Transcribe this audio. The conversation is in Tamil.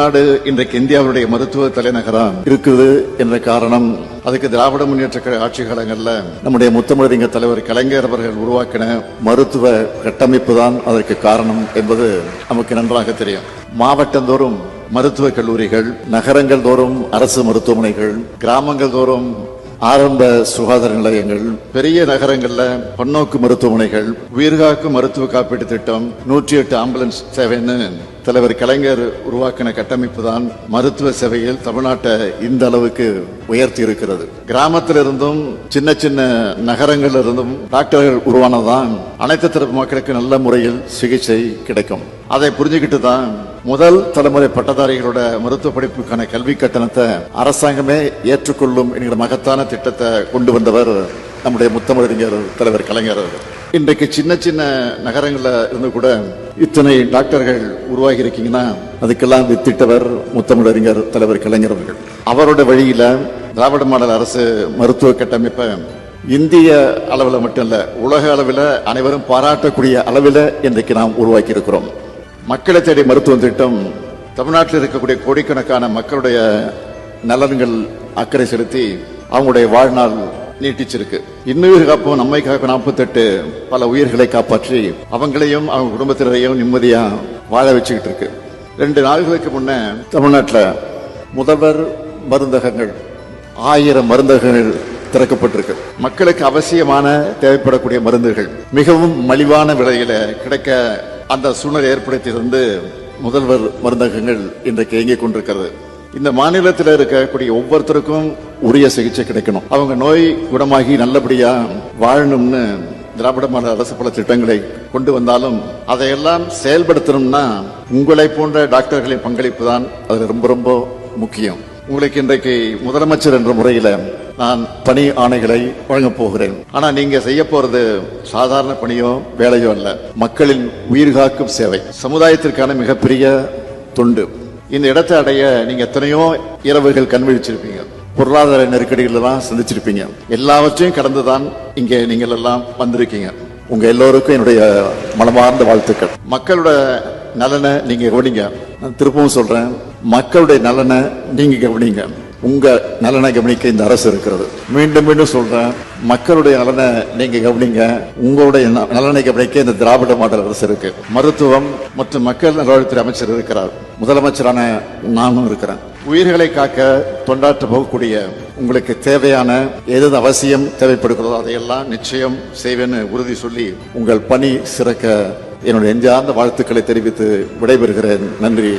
தமிழ்நாடு இன்றைக்கு இந்தியாவுடைய மருத்துவ தலைநகரம் இருக்குது என்ற காரணம். அதுக்கு திராவிட முன்னேற்ற ஆட்சி காலங்களில் நம்முடைய முத்தமிழறிஞர் தலைவர் கலைஞர் அவர்கள் உருவாக்கின மருத்துவ கட்டமைப்பு தான் அதற்கு காரணம் என்பது நமக்கு நன்றாக தெரியும். மாவட்டந்தோறும் மருத்துவக் கல்லூரிகள் நகரங்கள் தோறும் அரசு மருத்துவமனைகள் கிராமங்கள் தோறும் ஆரம்ப சுகாதார நிலையங்கள் பெரிய நகரங்கள்ல பன்னோக்கு மருத்துவமனைகள் உயிர்காக்கும் மருத்துவ காப்பீட்டு திட்டம் நூற்றி எட்டு ஆம்புலன்ஸ் சேவைன்னு தலைவர் கலைஞர் உருவாக்கின கட்டமைப்பு தான் மருத்துவ சேவையில் தமிழ்நாட்டை இந்த அளவுக்கு உயர்த்தி இருக்கிறது கிராமத்திலிருந்தும் சின்ன சின்ன நகரங்கள்ல இருந்தும் டாக்டர்கள் உருவானதான் அனைத்து தரப்பு மக்களுக்கு நல்ல முறையில் சிகிச்சை கிடைக்கும் அதை புரிஞ்சுக்கிட்டு தான் முதல் தலைமுறை பட்டதாரிகளோட மருத்துவ படிப்புக்கான கல்வி கட்டணத்தை அரசாங்கமே ஏற்றுக்கொள்ளும் என்கிற மகத்தான திட்டத்தை கொண்டு வந்தவர் நம்முடைய முத்தமிழறிஞர் தலைவர் கலைஞர் அவர்கள். இன்றைக்கு சின்ன சின்ன நகரங்களில் இருந்து கூட இத்தனை டாக்டர்கள் உருவாகி இருக்கீங்கன்னா அதுக்கெல்லாம் வித்திட்டவர் முத்தமிழறிஞர் தலைவர் கலைஞர் அவர்கள். அவரோட வழியில திராவிட மாடல் அரசு மருத்துவ கட்டமைப்பை இந்திய அளவில் மட்டும் இல்ல உலக அளவில் அனைவரும் பாராட்டக்கூடிய அளவில் இன்றைக்கு நாம் உருவாக்கி இருக்கிறோம் மக்களை தேடி மருத்துவ திட்டம் தமிழ்நாட்டில் இருக்கக்கூடிய கோடிக்கணக்கான மக்களுடைய நலன்கள் அக்கறை செலுத்தி அவங்களுடைய வாழ்நாள் நீட்டிச்சிருக்கு. இன்னுயிர் காப்போம். நம்மை காப்போம் நாற்பத்தெட்டு பல உயிர்களை காப்பாற்றி அவங்களையும் அவங்க குடும்பத்தினரையும் நிம்மதியா வாழ வச்சுக்கிட்டு இருக்கு ரெண்டு நாள்களுக்கு முன்ன தமிழ்நாட்டில் முதல்வர் மருந்தகங்கள் ஆயிரம் மருந்தகங்கள் திறக்கப்பட்டிருக்கு. மக்களுக்கு அவசியமான தேவைப்படக்கூடிய மருந்துகள் மிகவும் மலிவான விலையில கிடைக்க அந்த சூழ்நிலை ஏற்படுத்தி இருந்து முதல்வர் மருந்தகங்கள் இன்றைக்கு இயங்கிக் கொண்டிருக்கிறது. இந்த மாநிலத்தில் இருக்கக்கூடிய ஒவ்வொருத்தருக்கும் உரிய சிகிச்சை கிடைக்கணும். அவங்க நோய் குணமாகி நல்லபடியா வாழணும்னு திராவிட மாநில அரசு பல திட்டங்களை கொண்டு வந்தாலும் அதையெல்லாம் செயல்படுத்தணும்னா உங்களை போன்ற டாக்டர்களின் பங்களிப்பு தான் அதில் ரொம்ப ரொம்ப முக்கியம். உங்களுக்கு இன்றைக்கு முதலமைச்சர் என்ற முறையில நான் பணி ஆணைகளை வழங்கப் போகிறேன். ஆனா நீங்க செய்ய போறது சாதாரண பணியோ வேலையோ அல்ல. மக்களின் உயிர்காக்கும் சேவை. சமுதாயத்திற்கான மிகப்பெரிய தொண்டு. இந்த இடத்தை அடைய நீங்க எத்தனையோ இரவுகள் கண்விழிச்சிருப்பீங்க. பொருளாதார நெருக்கடிகளை தான் சந்திச்சிருப்பீங்க. எல்லாவற்றையும் கடந்துதான் இங்கே நீங்கள் எல்லாம் வந்திருக்கீங்க. உங்க எல்லோருக்கும் என்னுடைய மனமார்ந்த வாழ்த்துக்கள். மக்களோட நலனை நீங்க கவனிங்க. நான் திருப்பவும் சொல்றேன். மக்களுடைய நலனை நீங்க கவனிங்க. உங்க நலனை கவனிக்க இந்த அரசு இருக்கிறது. மீண்டும் மீண்டும் சொல்றேன் மக்களுடைய நலனை நீங்க கவனிங்க. உங்களுடைய நலனை கவனிக்க இந்த திராவிட மாடல் அரசு இருக்கு. மருத்துவம் மற்றும் மக்கள் நல்வாழ்வுத்துறை அமைச்சர் இருக்கிறார். முதலமைச்சரான நானும் இருக்கிறேன். உயிர்களை காக்க தொண்டாற்ற போகக்கூடிய உங்களுக்கு தேவையான எது அவசியம் தேவைப்படுகிறதோ அதையெல்லாம் நிச்சயம் செய்வேன்னு உறுதி சொல்லி உங்கள் பணி சிறக்க என்னுடைய நெஞ்சார்ந்த வாழ்த்துக்களை தெரிவித்து விடைபெறுகிறேன். நன்றி.